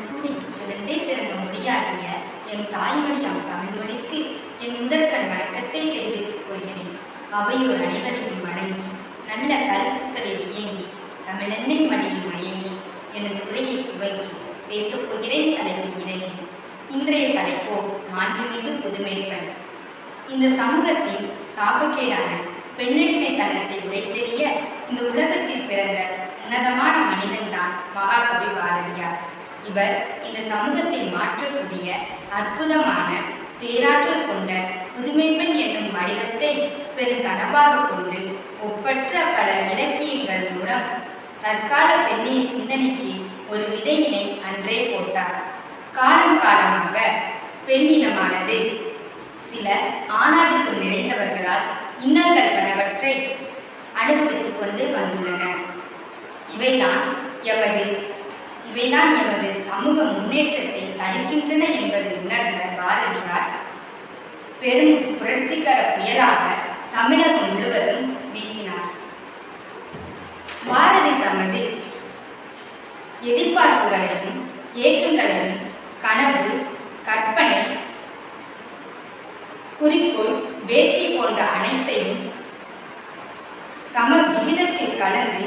முடிச்சூடி சிறந்தே பிறந்த மொழியாகிய என் தாய்மொழியாம் தமிழ்மொழிக்கு என் முதற்கண் வணக்கத்தை தெரிவித்துக் கொள்கிறேன். அவையோர் அனைவரையும் வணங்கி நல்ல கருத்துக்களில் இயங்கி தமிழெண்ணை மடியில் மயங்கி எனது உரையை துவங்கி பேசப் தலைவர் இறங்கி. இன்றைய தலைப்போ மாண்புமிகு புதுமைப்பெண் இந்த சமூகத்தின் சாபக்கேடான பெண்ணடிமைத்தனத்தை உடைத்தெறிய இந்த உலகத்தில் பிறந்த உன்னதமான மனிதன்தான் மகாகவி பாரதியார். இவர் இந்த சமூகத்தை மாற்றக்கூடிய அற்புதமான பேராற்றல் கொண்ட புதுமைப்பெண் என்னும் வடிவத்தை பெருங்கனவாக கொண்டு ஒப்பற்ற பல இலக்கியங்கள் மூலம் தற்கால பெண்ணிய சிந்தனைக்கு ஒரு விதையினை அன்றே போட்டார். காலம் காலமாக பெண்ணினமானது சில ஆணாதிக்கம் நிறைந்தவர்களால் இன்னல்கள் பலவற்றை அனுபவித்துக் கொண்டு வந்துள்ளன இவைதான் எமது இவைதான் எமது சமூக முன்னேற்றத்தை தடுக்கின்றன என்பதை உணர்ந்த பாரதியார் பெரும் புரட்சிகர புயலாக தமிழகம் முழுவதும் வீசினார். பாரதி தமது எதிர்பார்ப்புகளையும் ஏக்கங்களையும் கனவு கற்பனை குறிக்கோள் வேட்டி போன்ற அனைத்தையும் சம விகிதத்தில் கலந்து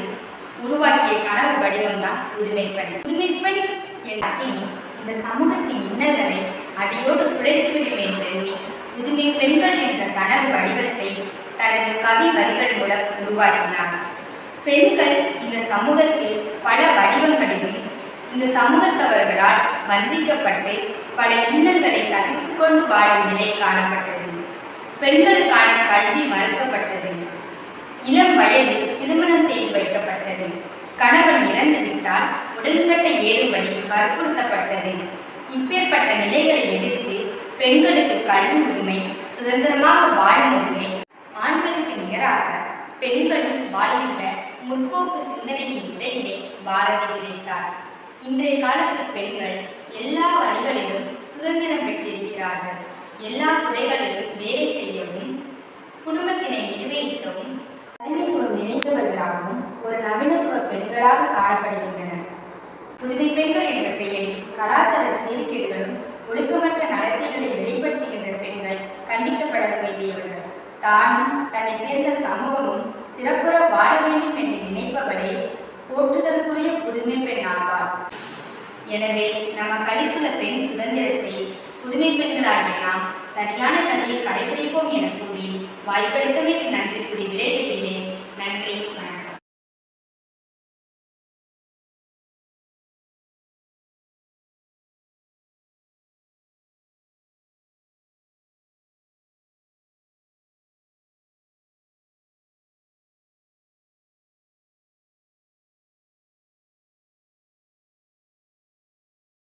உருவாக்கிய கனவு வடிவம்தான் புதுமைப்பெண். புதுமைப்பெண் என்ற அக்கினி இந்த சமூகத்தின் இன்னல்களை அடியோடு குறைத்துவிடும் என்றெண்ணி புதுமை பெண்கள் என்ற கனவு வடிவத்தை தனது கவி வரிகள் மூலம் உருவாக்கினார். பெண்கள் இந்த சமூகத்தில் பல வடிவங்களிலும் இந்த சமூகத்தவர்களால் வஞ்சிக்கப்பட்டு பல இன்னல்களை சகித்துக் கொண்டு வாழும் நிலை காணப்பட்டது. பெண்களுக்கான கல்வி மறுக்கப்பட்டது. இளம் வயதில் திருமணம் செய்து வைக்கப்பட்டது. இறந்து விட்டால் உடன்கட்டை ஏறும்படி வற்புறுத்தப்பட்டது. இப்பேற்பட்ட நிலைகளை எதிர்த்து பெண்களுக்கு கல்வி உரிமை சுதந்திரமாக வாழும் உரிமை ஆண்களுக்கு நிகராக பெண்களும் வாழ்கின்ற முற்போக்கு சிந்தனையின் இடையிலே பாரதி விதைத்தார். இன்றைய காலத்து பெண்கள் எல்லா வழிகளிலும் சுதந்திரம் பெற்றிருக்கிறார்கள். எல்லா துறைகளிலும் வேலை செய்யவும் குடும்பத்தினை நிர்வகிக்கவும் தலைமைத்துவம் நிறைந்தவர்களாகவும் ஒரு நவீனத்துவ பெண்களாக காணப்படுகின்றனர். புதுமை பெண்கள் என்ற பெயரில் கலாச்சார சீர்கேடுகளும் ஒழுக்கமற்ற நடத்தைகளை வெளிப்படுத்துகின்ற பெண்கள் கண்டிக்கப்பட வேண்டியவர்கள். தானும் தன்னை சேர்ந்த சமூகமும் சிறப்புற வாழ வேண்டும் என்று நினைப்பவளே போற்றுதலுக்குரிய புதுமை பெண் ஆவார் எனவே நம்ம கழித்துள்ள பெண் சுதந்திரத்தை புதுமை பெண்களாகிய நாம் சரியான வழியில் கடைபிடிப்போம் என கூறி வாய்ப்பளித்தமைக்கு நன்றி கூறி விடைபெறுகிறேன். நன்றி வணக்கம்.